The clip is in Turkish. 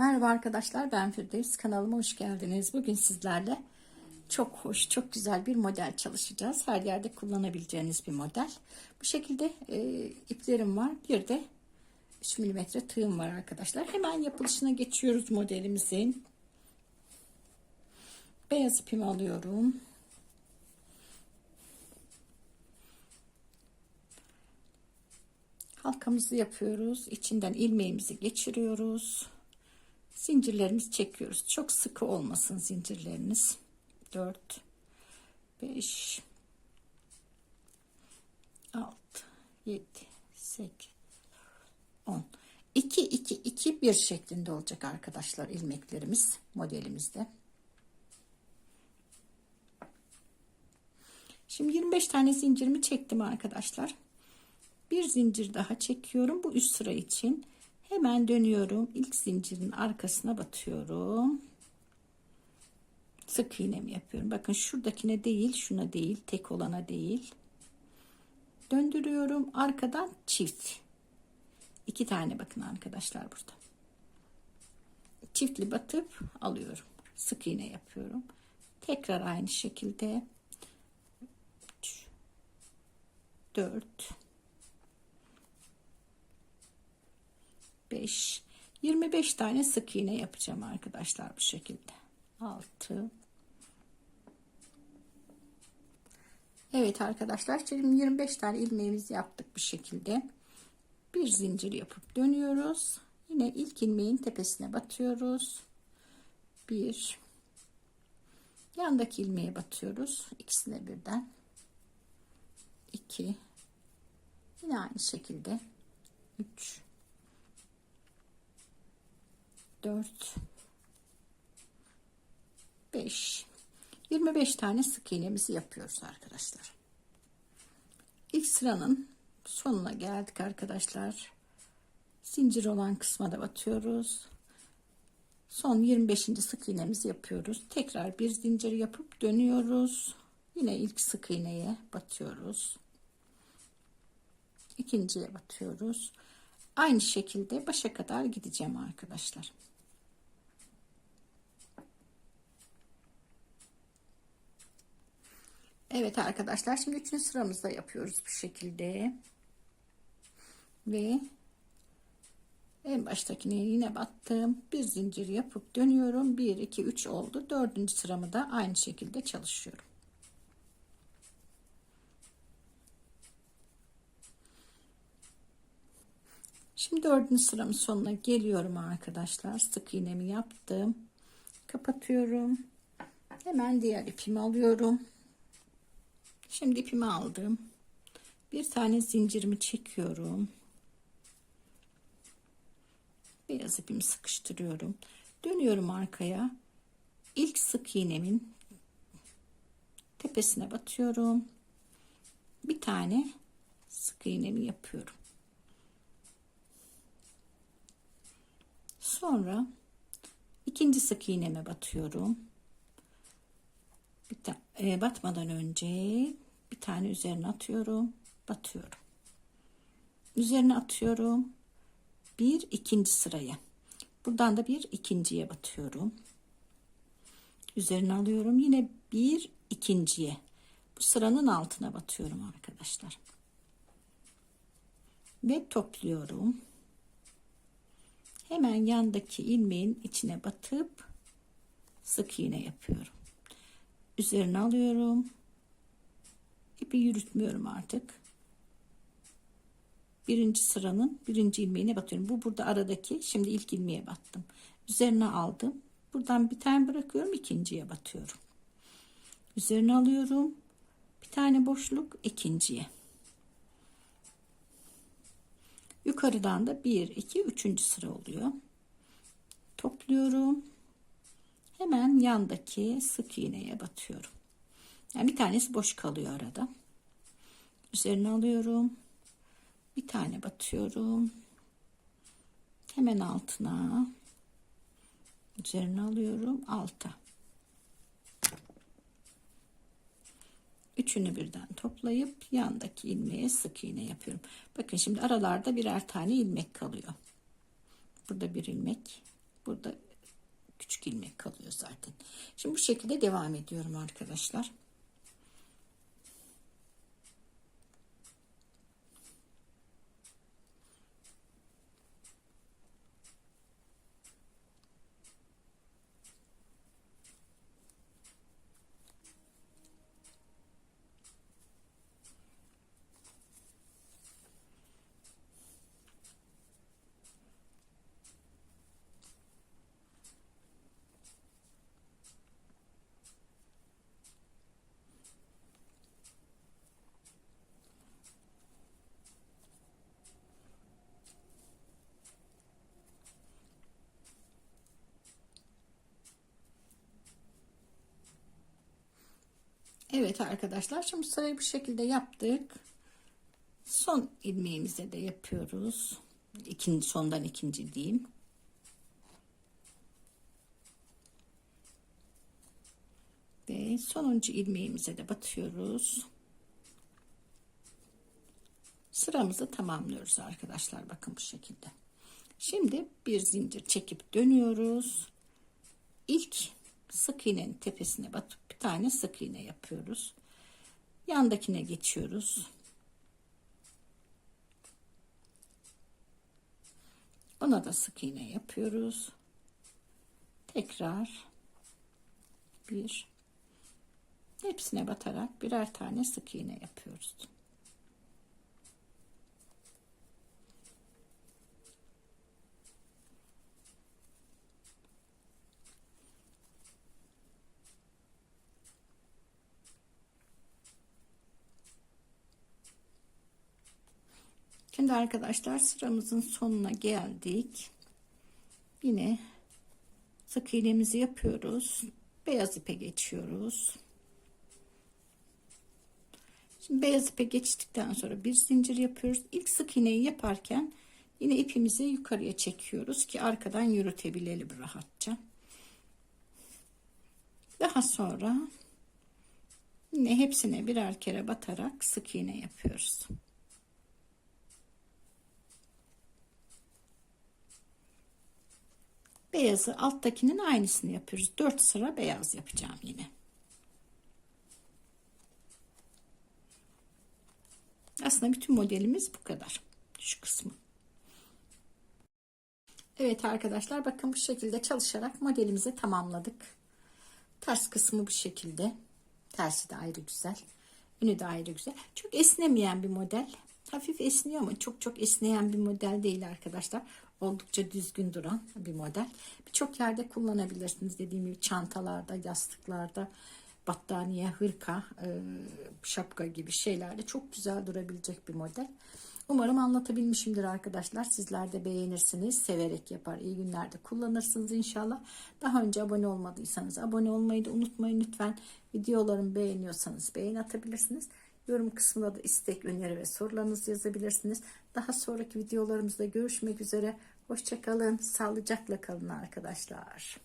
Merhaba arkadaşlar ben Firdevs kanalıma hoş geldiniz. Bugün sizlerle çok hoş çok güzel bir model çalışacağız. Her yerde kullanabileceğiniz bir model. Bu şekilde e, iplerim var. Bir de 3 mm tığım var arkadaşlar. Hemen yapılışına geçiyoruz modelimizin. Beyaz ipimi alıyorum. Halkamızı yapıyoruz. İçinden ilmeğimizi geçiriyoruz. Zincirlerimizi çekiyoruz. Çok sıkı olmasın zincirleriniz. 4 5 6 7 8 10 2 2 2 1 şeklinde olacak arkadaşlar ilmeklerimiz modelimizde. Şimdi 25 tane zincirimi çektim arkadaşlar. Bir zincir daha çekiyorum. Bu üst sıra için hemen dönüyorum. İlk zincirin arkasına batıyorum. Sık iğnemi yapıyorum. Bakın şuradakine değil, şuna değil, tek olana değil. Döndürüyorum. Arkadan çift. İki tane bakın arkadaşlar burada. Çiftli batıp alıyorum. Sık iğne yapıyorum. Tekrar aynı şekilde 3 4 5 25 tane sık iğne yapacağım arkadaşlar bu şekilde. 6 Evet arkadaşlar şimdi 25 tane ilmeğimizi yaptık bu şekilde. Bir zincir yapıp dönüyoruz. Yine ilk ilmeğin tepesine batıyoruz. Bir. Yandaki ilmeğe batıyoruz ikisine birden. 2 yine aynı şekilde. 3 4 5 25 tane sık iğnemizi yapıyoruz arkadaşlar. İlk sıranın sonuna geldik arkadaşlar. Zincir olan kısma da batıyoruz. Son 25. sık iğnemizi yapıyoruz. Tekrar bir zincir yapıp dönüyoruz. Yine ilk sık iğneye batıyoruz. İkinciye batıyoruz. Aynı şekilde başa kadar gideceğim arkadaşlar. Evet arkadaşlar şimdi üçüncü sıramızda yapıyoruz bu şekilde. Ve en baştakine yine battım. Bir zincir yapıp dönüyorum. 1 2 3 oldu. Dördüncü sıramı da aynı şekilde çalışıyorum. Şimdi dördüncü sıramın sonuna geliyorum arkadaşlar. Sık iğnemi yaptım. Kapatıyorum. Hemen diğer ipimi alıyorum. Şimdi ipimi aldım. Bir tane zincirimi çekiyorum. Beyaz ipimi sıkıştırıyorum. Dönüyorum arkaya. İlk sık iğnemin tepesine batıyorum. Bir tane sık iğnemi yapıyorum. Sonra ikinci sık iğneme batıyorum. Bir e, batmadan önce bir tane üzerine atıyorum, batıyorum. Üzerine atıyorum. Bir ikinci sıraya. Buradan da bir ikinciye batıyorum. Üzerine alıyorum. Yine bir ikinciye. Bu sıranın altına batıyorum arkadaşlar. Ve topluyorum. Hemen yandaki ilmeğin içine batıp sık iğne yapıyorum üzerine alıyorum. İpi yürütmüyorum artık. Birinci sıranın birinci ilmeğine batıyorum. Bu burada aradaki şimdi ilk ilmeğe battım. Üzerine aldım. Buradan bir tane bırakıyorum. ikinciye batıyorum. Üzerine alıyorum. Bir tane boşluk ikinciye. Yukarıdan da 1 2 3. sıra oluyor. Topluyorum hemen yandaki sık iğneye batıyorum. Yani bir tanesi boş kalıyor arada. Üzerine alıyorum. Bir tane batıyorum. Hemen altına. Üzerine alıyorum. Alta. Üçünü birden toplayıp yandaki ilmeğe sık iğne yapıyorum. Bakın şimdi aralarda birer tane ilmek kalıyor. Burada bir ilmek. Burada küçük ilmek kalıyor zaten. Şimdi bu şekilde devam ediyorum arkadaşlar. Evet arkadaşlar şimdi sırayı bu şekilde yaptık. Son ilmeğimize de yapıyoruz. İkinci sondan ikinci diyeyim. Ve sonuncu ilmeğimize de batıyoruz. Sıramızı tamamlıyoruz arkadaşlar. Bakın bu şekilde. Şimdi bir zincir çekip dönüyoruz. İlk sık iğnenin tepesine batıp bir tane sık iğne yapıyoruz. Yandakine geçiyoruz. Ona da sık iğne yapıyoruz. Tekrar bir hepsine batarak birer tane sık iğne yapıyoruz. Şimdi arkadaşlar sıramızın sonuna geldik. Yine sık iğnemizi yapıyoruz. Beyaz ipe geçiyoruz. Şimdi beyaz ipe geçtikten sonra bir zincir yapıyoruz. İlk sık iğneyi yaparken yine ipimizi yukarıya çekiyoruz ki arkadan yürütebilelim rahatça. Daha sonra yine hepsine birer kere batarak sık iğne yapıyoruz. Beyazı alttakinin aynısını yapıyoruz. 4 sıra beyaz yapacağım yine. Aslında bütün modelimiz bu kadar. Şu kısmı. Evet arkadaşlar bakın bu şekilde çalışarak modelimizi tamamladık. Ters kısmı bu şekilde. Tersi de ayrı güzel. Önü de ayrı güzel. Çok esnemeyen bir model. Hafif esniyor ama çok çok esneyen bir model değil arkadaşlar. Oldukça düzgün duran bir model. Birçok yerde kullanabilirsiniz. Dediğim gibi çantalarda, yastıklarda, battaniye, hırka, e, şapka gibi şeylerde çok güzel durabilecek bir model. Umarım anlatabilmişimdir arkadaşlar. Sizler de beğenirsiniz. Severek yapar. İyi günlerde kullanırsınız inşallah. Daha önce abone olmadıysanız abone olmayı da unutmayın lütfen. Videolarımı beğeniyorsanız beğen atabilirsiniz. Yorum kısmına da istek, öneri ve sorularınızı yazabilirsiniz. Daha sonraki videolarımızda görüşmek üzere. Hoşçakalın. Sağlıcakla kalın arkadaşlar.